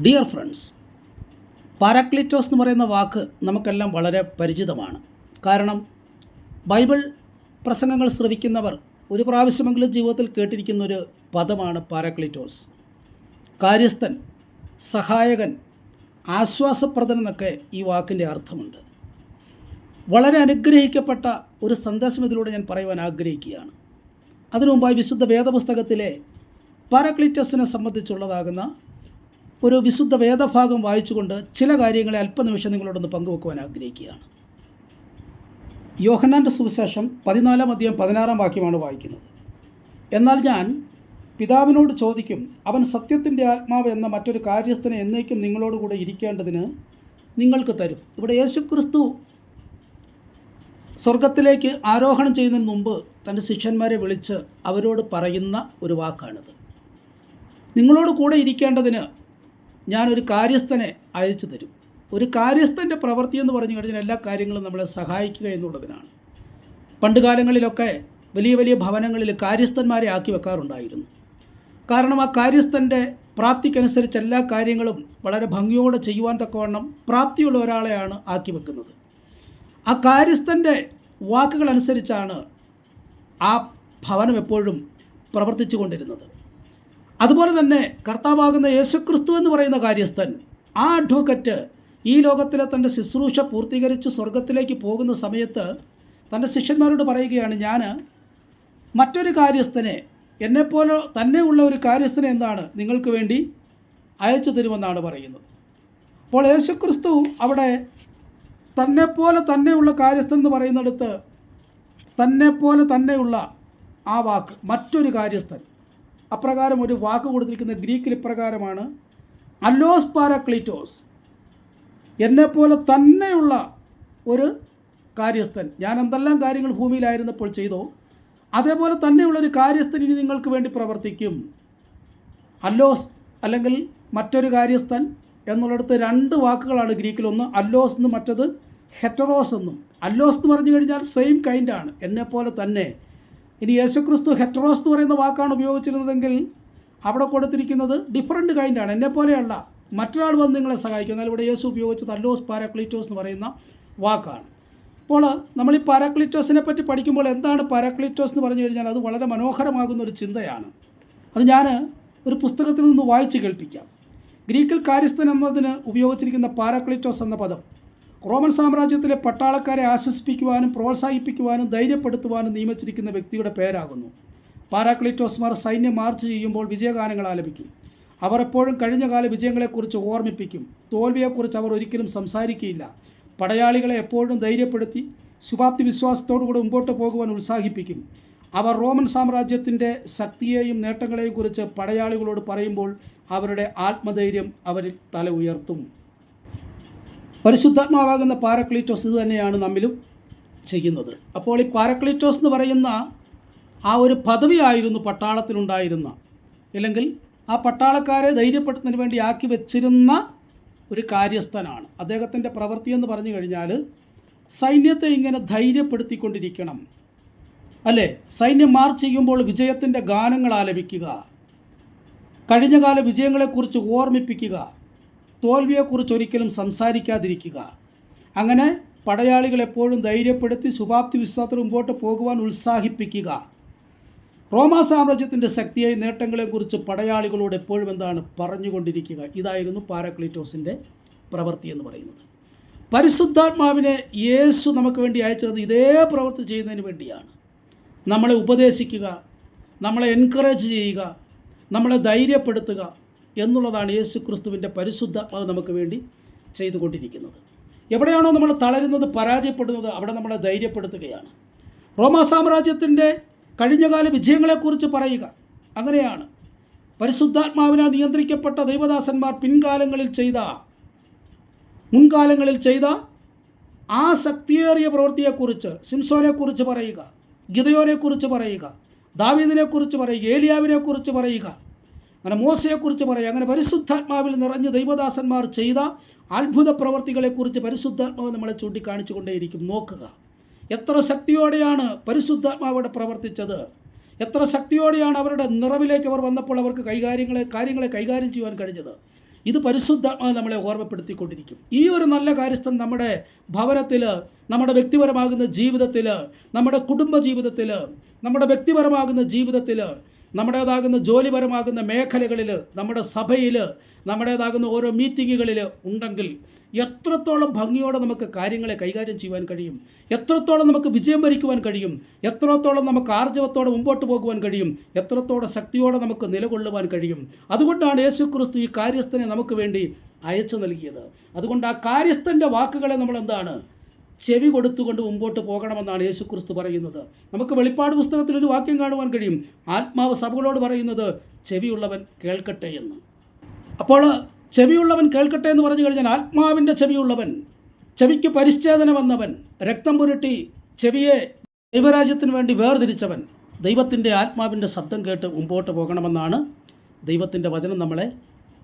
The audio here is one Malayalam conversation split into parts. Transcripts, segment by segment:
ഡിയർ ഫ്രണ്ട്സ് പാരാക്ലിറ്റോസ് എന്ന് പറയുന്ന വാക്ക് നമുക്കെല്ലാം വളരെ പരിചിതമാണ്. കാരണം ബൈബിൾ പ്രസംഗങ്ങൾ ശ്രവിക്കുന്നവർ ഒരു പ്രാവശ്യമെങ്കിലും ജീവിതത്തിൽ കേട്ടിരിക്കുന്ന ഒരു പദമാണ് പാരാക്ലിറ്റോസ് കാര്യസ്ഥൻ സഹായകൻ ആശ്വാസപ്രദൻ എന്നൊക്കെ ഈ വാക്കിന്റെ അർത്ഥമുണ്ട്. വളരെ അനുഗ്രഹിക്കപ്പെട്ട ഒരു സന്ദേശം ഇതിലൂടെ ഞാൻ പറയുവാൻ ആഗ്രഹിക്കുകയാണ്. അതിനു മുമ്പായി വിശുദ്ധ വേദപുസ്തകത്തിലെ പാരാക്ലിറ്റോസിനെ സംബന്ധിച്ചുള്ളതാകുന്ന ഒരു വിശുദ്ധ വേദഭാഗം വായിച്ചുകൊണ്ട് ചില കാര്യങ്ങളെ അല്പനിമിഷം നിങ്ങളോടൊന്ന് പങ്കുവെക്കുവാൻ ആഗ്രഹിക്കുകയാണ്. യോഹന്നാന്റെ സുവിശേഷം പതിനാലാം അധ്യായം പതിനാറാം വാക്യമാണ് വായിക്കുന്നത്. എന്നാൽ ഞാൻ പിതാവിനോട് ചോദിക്കും അവൻ സത്യത്തിന്റെ ആത്മാവ് എന്ന മറ്റൊരു കാര്യസ്ഥനെ എന്നേക്കും നിങ്ങളോടുകൂടെ ഇരിക്കേണ്ടതിന് നിങ്ങൾക്ക് തരും. ഇവിടെ യേശുക്രിസ്തു സ്വർഗത്തിലേക്ക് ആരോഹണം ചെയ്യുന്നതിന് മുമ്പ് തന്റെ ശിഷ്യന്മാരെ വിളിച്ച് അവരോട് പറയുന്ന ഒരു വാക്കാണിത്. നിങ്ങളോട് കൂടെ ഇരിക്കേണ്ടതിന് ഞാനൊരു കാര്യസ്ഥനെ അയച്ചു തരും. ഒരു കാര്യസ്ഥന്റെ പ്രവൃത്തി എന്ന് പറഞ്ഞു കഴിഞ്ഞാൽ എല്ലാ കാര്യങ്ങളും നമ്മളെ സഹായിക്കുക എന്നുള്ളതിനാണ്. പണ്ട് കാലങ്ങളിലൊക്കെ വലിയ വലിയ ഭവനങ്ങളിൽ കാര്യസ്ഥന്മാരെ ആക്കി വെക്കാറുണ്ടായിരുന്നു. കാരണം ആ കാര്യസ്ഥന്റെ പ്രാപ്തിക്കനുസരിച്ച് എല്ലാ കാര്യങ്ങളും വളരെ ഭംഗിയോടെ ചെയ്യുവാൻ തക്കവണ്ണം പ്രാപ്തിയുള്ള ഒരാളെയാണ് ആക്കി വെക്കുന്നത്. ആ കാര്യസ്ഥന്റെ വാക്കുകളനുസരിച്ചാണ് ആ ഭവനം എപ്പോഴും പ്രവർത്തിച്ചു കൊണ്ടിരുന്നത്. അതുപോലെ തന്നെ കർത്താവാകുന്ന യേശുക്രിസ്തു എന്ന് പറയുന്ന കാര്യസ്ഥൻ ആ അഡ്വക്കറ്റ് ഈ ലോകത്തിലെ തന്റെ ശുശ്രൂഷ പൂർത്തീകരിച്ച് സ്വർഗത്തിലേക്ക് പോകുന്ന സമയത്ത് തന്റെ ശിഷ്യന്മാരോട് പറയുകയാണ് ഞാൻ മറ്റൊരു കാര്യസ്ഥനെ എന്നെപ്പോലെ തന്നെ ഉള്ള ഒരു കാര്യസ്ഥനെ എന്താണ് നിങ്ങൾക്ക് വേണ്ടി അയച്ചു തരുമെന്നാണ് പറയുന്നത്. അപ്പോൾ യേശുക്രിസ്തു അവിടെ തന്നെപ്പോലെ തന്നെയുള്ള കാര്യസ്ഥൻ എന്ന് പറയുന്നിടത്ത് തന്നെപ്പോലെ തന്നെയുള്ള ആ വാക്ക് മറ്റൊരു കാര്യസ്ഥൻ അപ്രകാരം ഒരു വാക്ക് കൊടുത്തിരിക്കുന്ന ഗ്രീക്കിൽ ഇപ്രകാരമാണ് അല്ലോസ് പാരാക്ലീറ്റോസ്. എന്നെപ്പോലെ തന്നെയുള്ള ഒരു കാര്യസ്ഥൻ. ഞാൻ എന്തെല്ലാം കാര്യങ്ങൾ ഭൂമിയിലായിരുന്നപ്പോൾ ചെയ്തോ അതേപോലെ തന്നെയുള്ളൊരു കാര്യസ്ഥൻ ഇനി നിങ്ങൾക്ക് വേണ്ടി പ്രവർത്തിക്കും. അല്ലോസ് അല്ലെങ്കിൽ മറ്റൊരു കാര്യസ്ഥൻ എന്നുള്ളിടത്ത് രണ്ട് വാക്കുകളാണ് ഗ്രീക്കിൽ. ഒന്ന് അല്ലോസ് എന്നും മറ്റത് ഹെറ്ററോസ് എന്നും. അല്ലോസ് എന്ന് പറഞ്ഞു കഴിഞ്ഞാൽ സെയിം കൈൻഡാണ്. എന്നെപ്പോലെ തന്നെ ഇനി യേശുക്രിസ്തു ഹെറ്ററോസ് എന്ന് പറയുന്ന വാക്കാണ് ഉപയോഗിച്ചിരുന്നതെങ്കിൽ അവിടെ കൊടുത്തിരിക്കുന്നത് ഡിഫറന്റ് കൈൻഡാണ് എന്നെപ്പോലെയല്ല മറ്റൊരാൾ വന്ന് നിങ്ങളെ സഹായിക്കും. എന്നാൽ ഇവിടെ യേശു ഉപയോഗിച്ചത് അല്ലോസ് പാരാക്ലിറ്റോസ് എന്ന് പറയുന്ന വാക്കാണ്. അപ്പോൾ നമ്മൾ ഈ പാരാക്ലിറ്റോസിനെ പറ്റി പഠിക്കുമ്പോൾ എന്താണ് പാരാക്ലിറ്റോസ് എന്ന് പറഞ്ഞു കഴിഞ്ഞാൽ അത് വളരെ മനോഹരമാകുന്ന ഒരു ചിന്തയാണ്. അത് ഞാൻ ഒരു പുസ്തകത്തിൽ നിന്ന് വായിച്ച് കേൾപ്പിക്കാം. ഗ്രീക്കിൽ കാര്യസ്ഥൻ എന്നതിന് ഉപയോഗിച്ചിരിക്കുന്ന പാരാക്ലിറ്റോസ് എന്ന പദം റോമൻ സാമ്രാജ്യത്തിലെ പട്ടാളക്കാരെ ആശ്വസിപ്പിക്കുവാനും പ്രോത്സാഹിപ്പിക്കുവാനും ധൈര്യപ്പെടുത്തുവാനും നിയമിച്ചിരിക്കുന്ന വ്യക്തിയുടെ പേരാകുന്നു. പാരാക്ലിറ്റോസ്മാർ സൈന്യം മാർച്ച് ചെയ്യുമ്പോൾ വിജയഗാനങ്ങൾ ആലപിക്കും. അവർ എപ്പോഴും കഴിഞ്ഞകാല വിജയങ്ങളെക്കുറിച്ച് ഓർമ്മിപ്പിക്കും. തോൽവിയെക്കുറിച്ച് അവർ ഒരിക്കലും സംസാരിക്കുകയില്ല പടയാളികളെ എപ്പോഴും ധൈര്യപ്പെടുത്തി ശുഭാപ്തി വിശ്വാസത്തോടുകൂടി മുമ്പോട്ട് പോകുവാൻ ഉത്സാഹിപ്പിക്കും. അവർ റോമൻ സാമ്രാജ്യത്തിന്റെ ശക്തിയെയും നേട്ടങ്ങളെയും കുറിച്ച് പടയാളികളോട് പറയുമ്പോൾ അവരുടെ ആത്മധൈര്യം അവരിൽ തല ഉയർത്തും. പരിശുദ്ധാത്മാവാകുന്ന പാരക്ലീറ്റോസ് ഇത് തന്നെയാണ് നമ്മിലും ചെയ്യുന്നത്. അപ്പോൾ ഈ പാരക്ലീറ്റോസ് എന്ന് പറയുന്ന ആ ഒരു പദവിയായിരുന്നു പട്ടാളത്തിലുണ്ടായിരുന്ന. അല്ലെങ്കിൽ ആ പട്ടാളക്കാരെ ധൈര്യപ്പെടുത്തുന്നതിന് വേണ്ടി ആക്കി വെച്ചിരുന്ന ഒരു കാര്യസ്ഥനാണ്. അദ്ദേഹത്തിന്റെ പ്രവൃത്തി എന്ന് പറഞ്ഞു കഴിഞ്ഞാൽ സൈന്യത്തെ ഇങ്ങനെ ധൈര്യപ്പെടുത്തിക്കൊണ്ടിരിക്കണം. അല്ലേ? സൈന്യം മാർച്ച് ചെയ്യുമ്പോൾ വിജയത്തിന്റെ ഗാനങ്ങൾ ആലപിക്കുക. കഴിഞ്ഞകാല വിജയങ്ങളെക്കുറിച്ച് ഓർമ്മിപ്പിക്കുക. തോൽവിയെക്കുറിച്ച് ഒരിക്കലും സംസാരിക്കാതിരിക്കുക. അങ്ങനെ പടയാളികൾ എപ്പോഴും ധൈര്യപ്പെടുത്തി ശുഭാപ്തി വിശ്വാസത്തിൽ മുമ്പോട്ട് പോകുവാൻ ഉത്സാഹിപ്പിക്കുക. റോമാ സാമ്രാജ്യത്തിന്റെ ശക്തിയായി നേട്ടങ്ങളെക്കുറിച്ച് പടയാളികളോട് എപ്പോഴും എന്താണ് പറഞ്ഞുകൊണ്ടിരിക്കുക. ഇതായിരുന്നു പാരാക്ലീറ്റോസിന്റെ പ്രവൃത്തി എന്ന് പറയുന്നത്. പരിശുദ്ധാത്മാവിനെ യേശു നമുക്ക് വേണ്ടി അയച്ചത് ഇതേ പ്രവൃത്തി ചെയ്യുന്നതിന് വേണ്ടിയാണ്. നമ്മളെ ഉപദേശിക്കുക നമ്മളെ എൻകറേജ് ചെയ്യുക നമ്മളെ ധൈര്യപ്പെടുത്തുക എന്നുള്ളതാണ് യേശു ക്രിസ്തുവിന്റെ പരിശുദ്ധാത്മാവ് നമുക്ക് വേണ്ടി ചെയ്തുകൊണ്ടിരിക്കുന്നത്. എവിടെയാണോ നമ്മൾ തളരുന്നത് പരാജയപ്പെടുന്നത് അവിടെ നമ്മളെ ധൈര്യപ്പെടുത്തുകയാണ്. റോമാ സാമ്രാജ്യത്തിന്റെ കഴിഞ്ഞകാല വിജയങ്ങളെക്കുറിച്ച് പറയുക. അങ്ങനെയാണ്. പരിശുദ്ധാത്മാവിനാൽ നിയന്ത്രിക്കപ്പെട്ട ദൈവദാസന്മാർ പിൻകാലങ്ങളിൽ ചെയ്ത മുൻകാലങ്ങളിൽ ചെയ്ത ആ ശക്തിയേറിയ പ്രവൃത്തിയെക്കുറിച്ച് സിംസോനെക്കുറിച്ച് പറയുക ഗിതയോനെക്കുറിച്ച് പറയുക ദാവീദിനെക്കുറിച്ച് പറയുക ഏലിയാവിനെക്കുറിച്ച് പറയുക അങ്ങനെ മോശയെക്കുറിച്ച് പറയാം. അങ്ങനെ പരിശുദ്ധാത്മാവിൽ നിറഞ്ഞ ദൈവദാസന്മാർ ചെയ്ത അത്ഭുത പ്രവർത്തികളെക്കുറിച്ച് പരിശുദ്ധാത്മാവ് നമ്മളെ ചൂണ്ടിക്കാണിച്ചു കൊണ്ടേയിരിക്കും. നോക്കുക. എത്ര ശക്തിയോടെയാണ് പരിശുദ്ധാത്മാവിടെ പ്രവർത്തിച്ചത്? എത്ര ശക്തിയോടെയാണ് അവരുടെ നിറവിലേക്ക് അവർ വന്നപ്പോൾ അവർക്ക് കൈകാര്യങ്ങളെ കാര്യങ്ങളെ കൈകാര്യം ചെയ്യുവാൻ കഴിഞ്ഞത്? ഇത് പരിശുദ്ധാത്മാവ് നമ്മളെ ഓർമ്മപ്പെടുത്തിക്കൊണ്ടിരിക്കും. ഈ ഒരു നല്ല കാര്യസ്ഥൻ നമ്മുടെ ഭവനത്തിൽ നമ്മുടെ വ്യക്തിപരമാകുന്ന ജീവിതത്തിൽ നമ്മുടെ കുടുംബ ജീവിതത്തിൽ നമ്മുടെ വ്യക്തിപരമാകുന്ന ജീവിതത്തിൽ നമ്മുടേതാകുന്ന ജോലിപരമാകുന്ന മേഖലകളിൽ നമ്മുടെ സഭയിൽ നമ്മുടേതാകുന്ന ഓരോ മീറ്റിങ്ങുകളിൽ ഉണ്ടെങ്കിൽ എത്രത്തോളം ഭംഗിയോടെ നമുക്ക് കാര്യങ്ങളെ കൈകാര്യം ചെയ്യുവാൻ കഴിയും എത്രത്തോളം നമുക്ക് വിജയം വരിക്കുവാൻ കഴിയും എത്രത്തോളം നമുക്ക് ആർജവത്തോടെ മുമ്പോട്ട് പോകുവാൻ കഴിയും എത്രത്തോളം ശക്തിയോടെ നമുക്ക് നിലകൊള്ളുവാൻ കഴിയും. അതുകൊണ്ടാണ് യേശു ക്രിസ്തു ഈ കാര്യസ്ഥനെ നമുക്ക് വേണ്ടി അയച്ചു നൽകിയത്. അതുകൊണ്ട് ആ കാര്യസ്ഥന്റെ വാക്കുകളെ നമ്മൾ എന്താണ് ചെവി കൊടുത്തുകൊണ്ട് മുമ്പോട്ട് പോകണമെന്നാണ് യേശു ക്രിസ്തു പറയുന്നത്. നമുക്ക് വെളിപ്പാട് പുസ്തകത്തിൽ ഒരു വാക്യം കാണുവാൻ കഴിയും. ആത്മാവ് സഭകളോട് പറയുന്നത് ചെവിയുള്ളവൻ കേൾക്കട്ടെ എന്ന്. അപ്പോൾ ചെവിയുള്ളവൻ കേൾക്കട്ടെ എന്ന് പറഞ്ഞു കഴിഞ്ഞാൽ ആത്മാവിന്റെ ചെവിയുള്ളവൻ ചെവിക്ക് പരിച്ഛേദന വന്നവൻ രക്തം പുരട്ടി ചെവിയെ ദൈവരാജ്യത്തിന് വേണ്ടി വേർതിരിച്ചവൻ ദൈവത്തിന്റെ ആത്മാവിന്റെ ശബ്ദം കേട്ട് മുമ്പോട്ട് പോകണമെന്നാണ് ദൈവത്തിന്റെ വചനം നമ്മളെ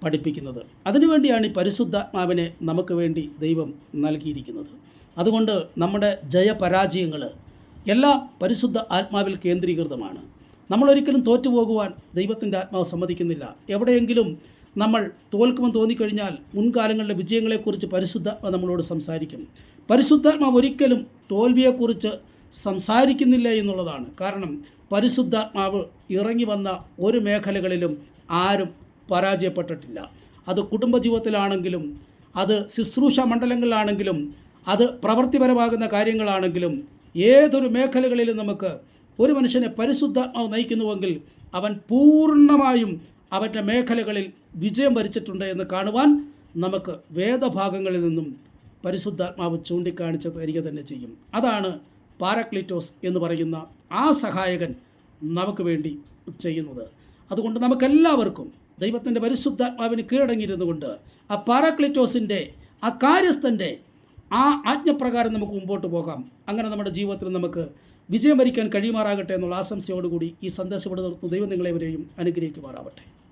പഠിപ്പിക്കുന്നത്. അതിനുവേണ്ടിയാണ് ഈ പരിശുദ്ധാത്മാവിനെ നമുക്ക് വേണ്ടി ദൈവം നൽകിയിരിക്കുന്നത്. അതുകൊണ്ട് നമ്മുടെ ജയപരാജയങ്ങൾ എല്ലാം പരിശുദ്ധ ആത്മാവിൽ കേന്ദ്രീകൃതമാണ്. നമ്മളൊരിക്കലും തോറ്റുപോകുവാൻ ദൈവത്തിന്റെ ആത്മാവ് സമ്മതിക്കുന്നില്ല. എവിടെയെങ്കിലും നമ്മൾ തോൽക്കുമെന്ന് തോന്നിക്കഴിഞ്ഞാൽ മുൻകാലങ്ങളിലെ വിജയങ്ങളെക്കുറിച്ച് പരിശുദ്ധാത്മ നമ്മളോട് സംസാരിക്കും. പരിശുദ്ധാത്മാവ് ഒരിക്കലും തോൽവിയെക്കുറിച്ച് സംസാരിക്കുന്നില്ല എന്നുള്ളതാണ്. കാരണം പരിശുദ്ധാത്മാവ് ഇറങ്ങി വന്ന ഒരു മേഖലകളിലും ആരും പരാജയപ്പെട്ടിട്ടില്ല. അത് കുടുംബജീവിതത്തിലാണെങ്കിലും അത് ശുശ്രൂഷ മണ്ഡലങ്ങളിലാണെങ്കിലും അത് പ്രവൃത്തിപരമാകുന്ന കാര്യങ്ങളാണെങ്കിലും ഏതൊരു മേഖലകളിലും നമുക്ക് ഒരു മനുഷ്യനെ പരിശുദ്ധാത്മാവ് നയിക്കുന്നുവെങ്കിൽ അവൻ പൂർണമായും അവന്റെ മേഖലകളിൽ വിജയം വരിച്ചിട്ടുണ്ട് എന്ന് കാണുവാൻ നമുക്ക് വേദഭാഗങ്ങളിൽ നിന്നും പരിശുദ്ധാത്മാവ് ചൂണ്ടിക്കാണിച്ച് തരിക തന്നെ ചെയ്യും. അതാണ് പാരക്ലിറ്റോസ് എന്ന് പറയുന്ന ആ സഹായകൻ നമുക്ക് വേണ്ടി ചെയ്യുന്നത്. അതുകൊണ്ട് നമുക്കെല്ലാവർക്കും ദൈവത്തിന്റെ പരിശുദ്ധാത്മാവിന് കീഴടങ്ങിയിരുന്നു കൊണ്ട് ആ പാരാക്ലിറ്റോസിന്റെ ആ കാര്യസ്ഥന്റെ ആ ആജ്ഞപ്രകാരം നമുക്ക് മുമ്പോട്ട് പോകാം. അങ്ങനെ നമ്മുടെ ജീവിതത്തിൽ നമുക്ക് വിജയം വരിക്കാൻ കഴിയുമാറാകട്ടെ എന്നുള്ള ആശംസയോടുകൂടി ഈ സന്ദേശം ഇവിടെ നിർത്തുന്നു. ദൈവം നിങ്ങളെവരെയും അനുഗ്രഹിക്കുമാറാവട്ടെ.